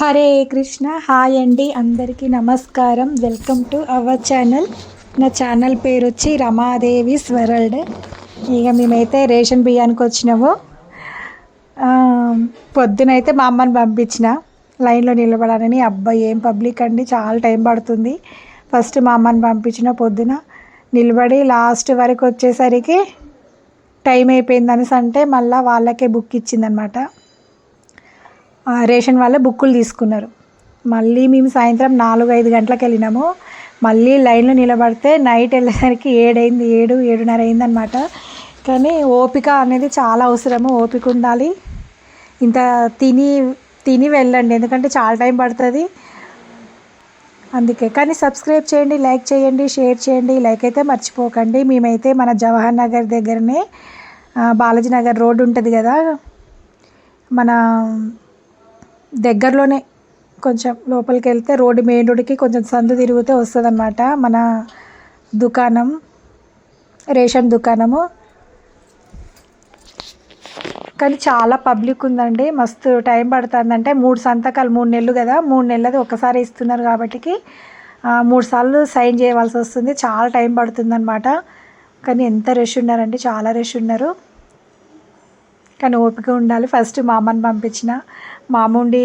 Hare Krishna hi అండి. అందరికీ నమస్కారం. Welcome to our channel. నా ఛానల్ పేరు వచ్చి రమాదేవి స్వరల్డ్. ఇక మేమైతే రేషన్ బియ్యానికి వచ్చినాము. పొద్దునైతే మా అమ్మని పంపించిన. లైన్లో నిలబడాలని అబ్బాయి ఏం పబ్లిక్ అండి చాలా టైం పడుతుంది. ఫస్ట్ మా అమ్మని పంపించిన పొద్దున. నిలబడి లాస్ట్ వరకు వచ్చేసరికి టైం అయిపోయింది అనేసి అంటే మళ్ళీ వాళ్ళకే బుక్ ఇచ్చిందనమాట. రేషన్ వాళ్ళే బుక్కులు తీసుకున్నారు. మళ్ళీ మేము సాయంత్రం నాలుగు ఐదు గంటలకు వెళ్ళినాము. మళ్ళీ లైన్లో నిలబడితే నైట్ వెళ్ళేసరికి ఏడైంది ఏడు ఏడున్నర అయిందనమాట కానీ ఓపిక అనేది చాలా అవసరము ఓపిక ఉండాలి. ఇంత తిని తిని వెళ్ళండి ఎందుకంటే చాలా టైం పడుతుంది. అందుకే. కానీ సబ్స్క్రైబ్ చేయండి లైక్ చేయండి షేర్ చేయండి. లైక్ అయితే మర్చిపోకండి. మేమైతే మన జవహర్ నగర్ దగ్గరనే బాలాజీ నగర్ రోడ్ ఉంటుంది కదా మన దగ్గరలోనే కొంచెం లోపలికి వెళ్తే రోడ్డు మెయిన్ రోడ్డుకి కొంచెం సందు తిరిగితే వస్తుంది మన దుకాణం రేషన్ దుకాణము. కానీ చాలా పబ్లిక్ ఉందండి. మస్తు టైం పడుతుంది అంటే మూడు సంతకాలు మూడు నెలలు కదా. మూడు నెలలది ఒకసారి ఇస్తున్నారు కాబట్టి మూడు సార్లు సైన్ చేయవలసి వస్తుంది. చాలా టైం పడుతుందనమాట కానీ ఎంత రష్ ఉన్నారండి. చాలా రష్ ఉన్నారు. కానీ ఓపిక ఉండాలి. ఫస్ట్ మా అమ్మని పంపించిన. మాముండి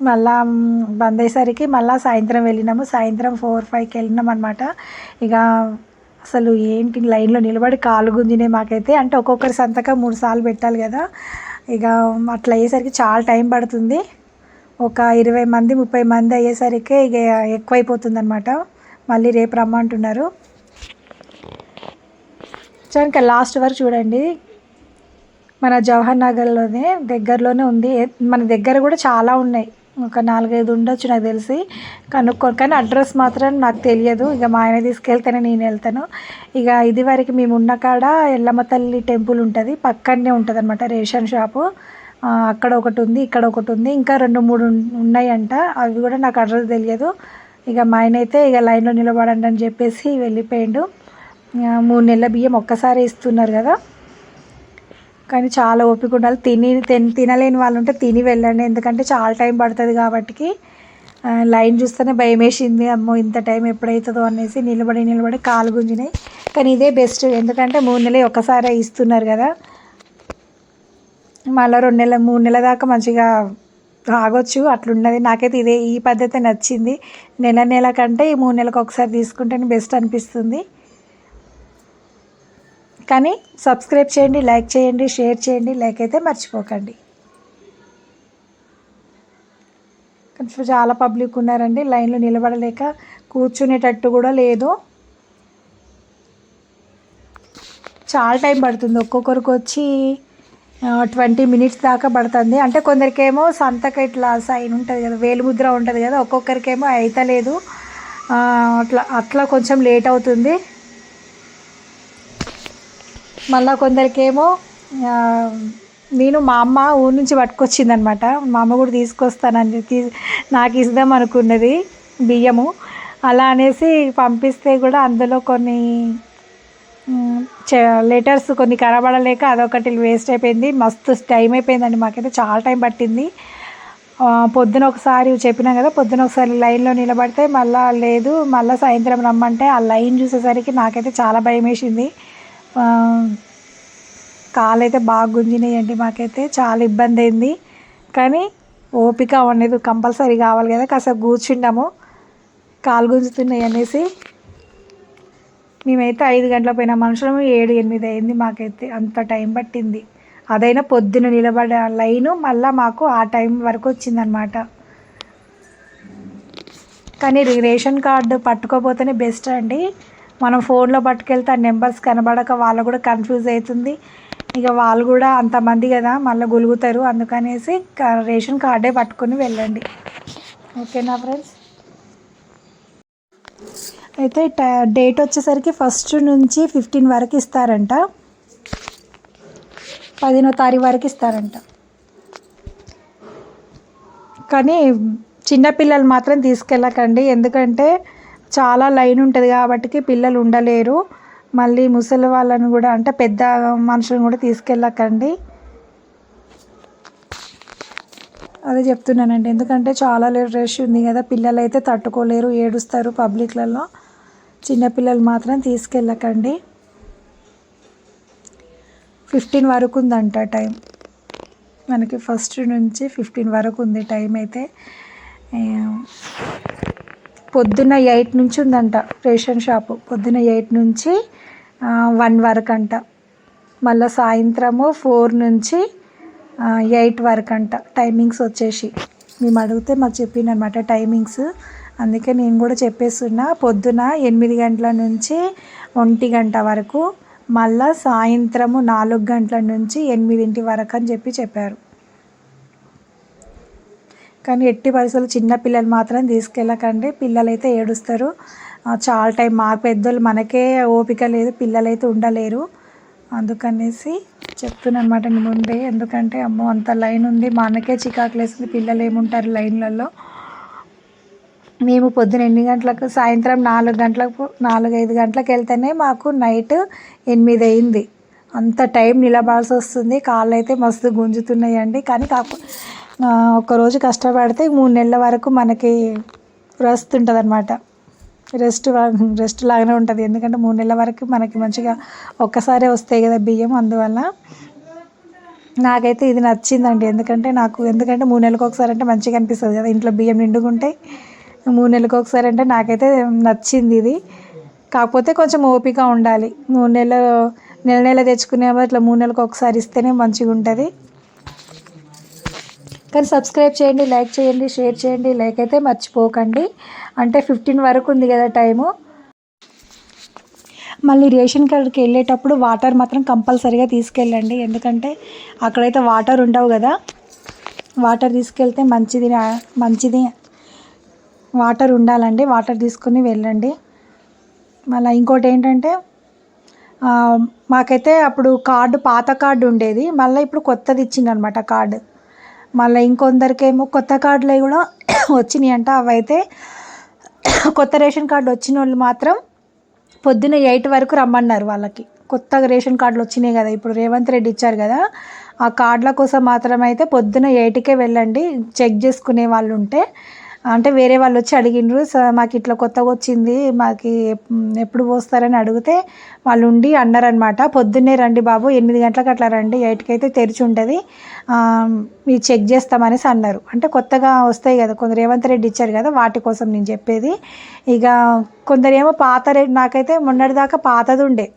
మళ్ళా బంద్ అయ్యేసరికి మళ్ళా సాయంత్రం వెళ్ళినాము. సాయంత్రం ఫోర్ ఫైవ్కి వెళ్ళినాం అనమాట ఇక అసలు ఏంటి లైన్లో నిలబడి కాలు గుంజినాయి మాకైతే. అంటే ఒక్కొక్కరి సంతకం మూడు సార్లు పెట్టాలి కదా. ఇక అట్లా అయ్యేసరికి చాలా టైం పడుతుంది. ఒక ఇరవై మంది ముప్పై మంది అయ్యేసరికి ఇక ఎక్కువైపోతుంది అనమాట మళ్ళీ రేపు రమ్మంటున్నారు. ఇంకా లాస్ట్ వరకు చూడండి. మన జవహర్ నగర్లోనే దగ్గరలోనే ఉంది. మన దగ్గర కూడా చాలా ఉన్నాయి. ఒక నాలుగైదు ఉండొచ్చు నాకు తెలిసి. కనుక్కో కానీ అడ్రస్ మాత్రం నాకు తెలియదు. ఇక మా ఆయన తీసుకెళ్తేనే నేను వెళ్తాను. ఇక ఇది వరకు మేము ఉన్న కాడ ఎల్లమ్మ తల్లి టెంపుల్ ఉంటుంది. పక్కనే ఉంటుంది అనమాట రేషన్ షాపు. అక్కడ ఒకటి ఉంది ఇక్కడ ఒకటి ఉంది. ఇంకా రెండు మూడు ఉన్నాయంట. అవి కూడా నాకు అడ్రస్ తెలియదు. ఇక మా ఆయన అయితే ఇక లైన్లో నిలబడండి అని చెప్పేసి వెళ్ళిపోయిండు. మూడు నెలల బియ్యం ఒక్కసారి ఇస్తున్నారు కదా. కానీ చాలా ఓపిక ఉండాలి. తిని తిన్- తినలేని వాళ్ళు ఉంటే తిని వెళ్ళండి. ఎందుకంటే చాలా టైం పడుతుంది కాబట్టి లైన్ చూస్తేనే భయం వేసింది అమ్మో ఇంత టైం ఎప్పుడవుతుందో అనేసి నిలబడి నిలబడి కాలు గుంజినాయి. కానీ ఇదే బెస్ట్. ఎందుకంటే మూడు నెలలు ఒక్కసారి ఇస్తున్నారు కదా. మళ్ళీ రెండు నెలల మూడు నెలల దాకా మంచిగా ఆగొచ్చు. అట్లున్నది. నాకైతే ఇదే ఈ పద్ధతి నచ్చింది. నెల నెల కంటే ఈ మూడు నెలలకు ఒకసారి తీసుకుంటేనే బెస్ట్ అనిపిస్తుంది. కానీ సబ్స్క్రైబ్ చేయండి లైక్ చేయండి షేర్ చేయండి లైక్ అయితే మర్చిపోకండి. కొంచెం చాలా పబ్లిక్ ఉన్నారండి లైన్లో నిలబడలేక కూర్చునేటట్టు కూడా లేదు. చాలా టైం పడుతుంది ఒక్కొక్కరికి వచ్చి ట్వంటీ మినిట్స్ దాకా పడుతుంది. అంటే కొందరికేమో సంతక ఇట్లా సైన్ ఉంటుంది కదా వేలుముద్ర ఉంటుంది కదా ఒక్కొక్కరికేమో అయితలేదు. అట్లా అట్లా కొంచెం లేట్ అవుతుంది. మళ్ళా కొందరికేమో నేను మా అమ్మ ఊరి నుంచి పట్టుకొచ్చింది అనమాట మా అమ్మ కూడా తీసుకొస్తానని తీ నాకు ఇద్దాం అనుకున్నది బియ్యము. అలా అనేసి పంపిస్తే కూడా అందులో కొన్ని లెటర్స్ కొన్ని కనబడలేక అదొకటి వేస్ట్ అయిపోయింది. మస్తు టైం అయిపోయిందండి. మాకైతే చాలా టైం పట్టింది. పొద్దున ఒకసారి చెప్పినాం కదా పొద్దున ఒకసారి లైన్లో నిలబడితే మళ్ళీ లేదు మళ్ళీ సాయంత్రం రమ్మంటే ఆ లైన్ చూసేసరికి నాకైతే చాలా భయం వేసింది కాలు అయితే బాగా గుంజినాయండి మాకైతే. చాలా ఇబ్బంది అయింది కానీ ఓపిక అనేది కంపల్సరీ కావాలి కదా. కాసేపు కూర్చున్నాము కాలు గుంజుతున్నాయి అనేసి. మేమైతే ఐదు గంటల పోయిన. మనుషులము ఏడు ఎనిమిది అయింది మాకైతే. అంత టైం పట్టింది. అదైనా పొద్దున నిలబడ లైను మళ్ళీ మాకు ఆ టైం వరకు వచ్చిందనమాట. కానీ రేషన్ కార్డు పట్టుకోపోతేనే బెస్ట్ అండి. మనం ఫోన్లో పట్టుకెళ్తే ఆ నెంబర్స్ కనబడక వాళ్ళు కూడా కన్ఫ్యూజ్ అవుతుంది. ఇక వాళ్ళు కూడా అంతమంది కదా మళ్ళీ గులుగుతారు. అందుకనేసి రేషన్ కార్డే పట్టుకొని వెళ్ళండి. ఓకేనా ఫ్రెండ్స్? అయితే ట- డేట్ వచ్చేసరికి ఫస్ట్ నుంచి ఫిఫ్టీన్ వరకు ఇస్తారంట. పదిహేనో తారీఖు వరకు ఇస్తారంట. కానీ చిన్నపిల్లలు మాత్రం తీసుకెళ్ళకండి. ఎందుకంటే చాలా లైన్ ఉంటుంది కాబట్టి పిల్లలు ఉండలేరు. మళ్ళీ ముసలి వాళ్ళని కూడా అంటే పెద్ద మనుషులను కూడా తీసుకెళ్ళకండి. అదే చెప్తున్నానండి. ఎందుకంటే చాలా రష్ ఉంది కదా పిల్లలు అయితే తట్టుకోలేరు ఏడుస్తారు పబ్లిక్లలో. చిన్నపిల్లలు మాత్రం తీసుకెళ్ళకండి. ఫిఫ్టీన్ వరకు ఉందంట టైం. మనకి ఫస్ట్ నుంచి ఫిఫ్టీన్ వరకు ఉంది టైం అయితే. పొద్దున్న ఎయిట్ నుంచి ఉందంట రేషన్ షాపు. పొద్దున్న ఎయిట్ నుంచి వన్ వరకు అంట మళ్ళీ సాయంత్రము ఫోర్ నుంచి ఎయిట్ వరకు అంట టైమింగ్స్ వచ్చేసి. మేము అడిగితే మాకు చెప్పిందనమాట టైమింగ్స్. అందుకే నేను కూడా చెప్పేస్తున్నా పొద్దున ఎనిమిది గంటల నుంచి ఒంటి గంట వరకు మళ్ళా సాయంత్రము నాలుగు గంటల నుంచి ఎనిమిదింటి వరకు అని చెప్పి చెప్పారు. కానీ ఎట్టి పరిస్థితులు చిన్న పిల్లలు మాత్రం తీసుకెళ్ళకండి. పిల్లలైతే ఏడుస్తారు. చాలా టైం మా పెద్దోళ్ళు మనకే ఓపిక లేదు పిల్లలైతే ఉండలేరు. అందుకనేసి చెప్తున్నాను అనమాట ముందే. ఎందుకంటే అమ్మో అంత లైన్ ఉంది. మా అన్నకే చికాకు లేస్తుంది పిల్లలు ఏముంటారు లైన్లలో? మేము పొద్దున ఎన్ని గంటలకు సాయంత్రం నాలుగు గంటలకు నాలుగు ఐదు గంటలకు వెళ్తేనే మాకు నైట్ ఎనిమిది అయింది. అంత టైం నిలబాల్సి వస్తుంది. కాళ్ళు అయితే మస్తు గుంజుతున్నాయండి. కానీ కాకు ఒకరోజు కష్టపడితే మూడు నెలల వరకు మనకి రెస్ట్ ఉంటుంది అనమాట రెస్ట్ రెస్ట్ లాగానే ఉంటుంది. ఎందుకంటే మూడు నెలల వరకు మనకి మంచిగా ఒక్కసారే వస్తాయి కదా బియ్యం. అందువల్ల నాకైతే ఇది నచ్చిందండి. ఎందుకంటే నాకు ఎందుకంటే మూడు నెలలకు ఒకసారి అంటే మంచిగా అనిపిస్తుంది కదా. ఇంట్లో బియ్యం నిండుకుంటే మూడు నెలలకు ఒకసారి అంటే నాకైతే నచ్చింది ఇది. కాకపోతే కొంచెం ఓపిక ఉండాలి. మూడు నెలలు నెల నెల తెచ్చుకునే ఇట్లా మూడు నెలలకు ఒకసారి ఇస్తేనే మంచిగా ఉంటుంది కానీ సబ్స్క్రైబ్ చేయండి లైక్ చేయండి షేర్ చేయండి లైక్ అయితే మర్చిపోకండి. అంటే ఫిఫ్టీన్ వరకు ఉంది కదా టైము. మళ్ళీ రేషన్ కార్డ్కి వెళ్ళేటప్పుడు వాటర్ మాత్రం కంపల్సరీగా తీసుకెళ్ళండి. ఎందుకంటే అక్కడైతే వాటర్ ఉండవు కదా. వాటర్ తీసుకెళ్తే మంచిది మంచిది వాటర్ ఉండాలండి. వాటర్ తీసుకుని వెళ్ళండి. మళ్ళీ ఇంకోటి ఏంటంటే మాకైతే అప్పుడు కార్డు పాత కార్డు ఉండేది. మళ్ళీ ఇప్పుడు కొత్తది ఇచ్చిందనమాట కార్డు. మళ్ళీ ఇంకొందరికేమో కొత్త కార్డులు కూడా వచ్చినాయి అంట అవైతే కొత్త రేషన్ కార్డు వచ్చిన వాళ్ళు మాత్రం పొద్దున ఎయిట్ వరకు రమ్మన్నారు వాళ్ళకి. కొత్తగా రేషన్ కార్డులు వచ్చినాయి కదా ఇప్పుడు రేవంత్ రెడ్డి ఇచ్చారు కదా ఆ కార్డుల కోసం మాత్రమైతే పొద్దున ఎయిట్కే వెళ్ళండి చెక్ చేసుకునే వాళ్ళు ఉంటే అంటే వేరే వాళ్ళు వచ్చి అడిగిండ్రు మాకు ఇట్లా కొత్తగా వచ్చింది మాకు ఎప్పుడు పోస్తారని అడిగితే వాళ్ళు ఉండి అన్నారనమాట పొద్దున్నే రండి బాబు ఎనిమిది గంటలకు అట్లా రండి ఎయిట్కి అయితే తెరిచి ఉంటుంది. మీరు చెక్ చేస్తామనేసి అన్నారు. అంటే కొత్తగా వస్తాయి కదా కొందరు రేవంత్ రెడ్డి ఇచ్చారు కదా వాటి కోసం నేను చెప్పేది. ఇక కొందరేమో పాత రేట్ నాకైతే మొన్నటిదాకా పాతది ఉండే.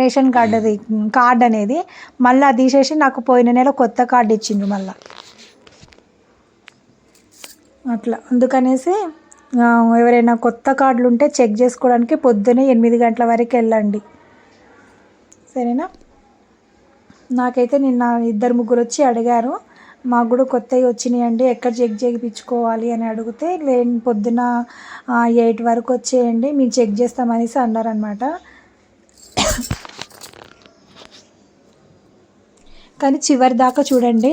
రేషన్ కార్డు అది కార్డు అనేది మళ్ళీ తీసేసి నాకు పోయిన నెల కొత్త కార్డు ఇచ్చిండ్రు మళ్ళీ. అట్లా. అందుకనేసి ఎవరైనా కొత్త కార్డులు ఉంటే చెక్ చేసుకోవడానికి పొద్దున్నే ఎనిమిది గంటల వరకు వెళ్ళండి. సరేనా? నాకైతే నిన్న ఇద్దరు ముగ్గురు వచ్చి అడిగారు మాకు కూడా కొత్తవి వచ్చినాయండి ఎక్కడ చెక్ చేయించుకోవాలి అని అడిగితే లేని పొద్దున ఎయిట్ వరకు వచ్చేయండి మేము చెక్ చేస్తామనేసి అన్నారనమాట కానీ చివరి దాకా చూడండి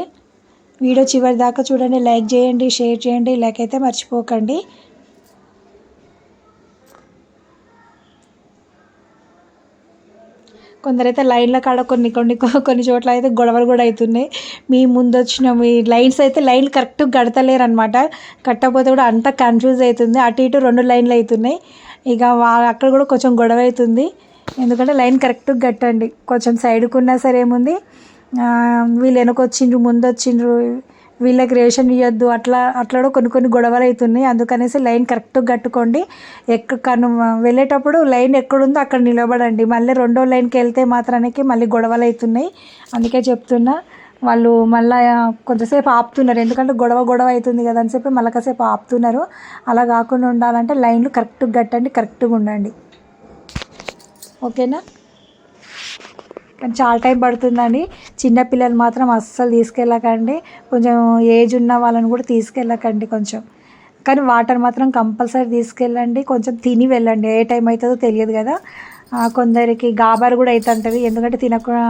వీడియో చివరి దాకా చూడండి లైక్ చేయండి షేర్ చేయండి లైక్ అయితే మర్చిపోకండి. కొందరైతే లైన్ల కాడ కొన్ని కొన్ని కొన్ని చోట్ల అయితే గొడవలు కూడా అవుతున్నాయి. మీ ముందు వచ్చిన మీ లైన్స్ అయితే లైన్ కరెక్ట్గా కడతలేరు అనమాట కట్టకపోతే కూడా అంత కన్ఫ్యూజ్ అవుతుంది. అటు ఇటు రెండు లైన్లు అవుతున్నాయి. ఇక అక్కడ కూడా కొంచెం గొడవ అవుతుంది. ఎందుకంటే లైన్ కరెక్ట్గా కట్టండి కొంచెం సైడ్కున్నా సరే ఏముంది? వీళ్ళు వెనకొచ్చిండ్రు ముందు వచ్చిండ్రు వీళ్ళకి రేషన్ ఇవ్వద్దు అట్లా అట్లాడో కొన్ని కొన్ని గొడవలు అవుతున్నాయి అందుకనేసి లైన్ కరెక్ట్గా కట్టుకోండి. ఎక్కడ వెళ్ళేటప్పుడు లైన్ ఎక్కడుందో అక్కడ నిలబడండి. మళ్ళీ రెండో లైన్కి వెళ్తే మాత్రానికి మళ్ళీ గొడవలు అవుతున్నాయి అందుకే చెప్తున్నా వాళ్ళు మళ్ళీ కొంతసేపు ఆపుతున్నారు. ఎందుకంటే గొడవ గొడవ అవుతుంది కదా అని చెప్పి మళ్ళీ కాసేపు ఆపుతున్నారు. అలా కాకుండా ఉండాలంటే లైన్లు కరెక్ట్గా కట్టండి కరెక్ట్గా ఉండండి. ఓకేనా? కానీ చాలా టైం పడుతుందండి. చిన్నపిల్లలు మాత్రం అస్సలు తీసుకెళ్ళకండి. కొంచెం ఏజ్ ఉన్న వాళ్ళని కూడా తీసుకెళ్ళకండి కొంచెం. కానీ వాటర్ మాత్రం కంపల్సరీ తీసుకెళ్ళండి. కొంచెం తిని వెళ్ళండి. ఏ టైం అవుతుందో తెలియదు కదా. కొందరికి గాబర్ కూడా అవుతుంటుంది ఎందుకంటే తినకుండా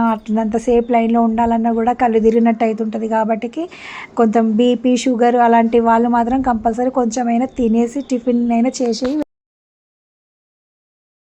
అంతసేపు లైన్లో ఉండాలన్నా కూడా కళ్ళు తిరిగినట్టు అవుతుంటుంది కాబట్టి కొంచెం బీపీ షుగర్ అలాంటి వాళ్ళు మాత్రం కంపల్సరీ కొంచెమైనా తినేసి టిఫిన్ అయినా చేసి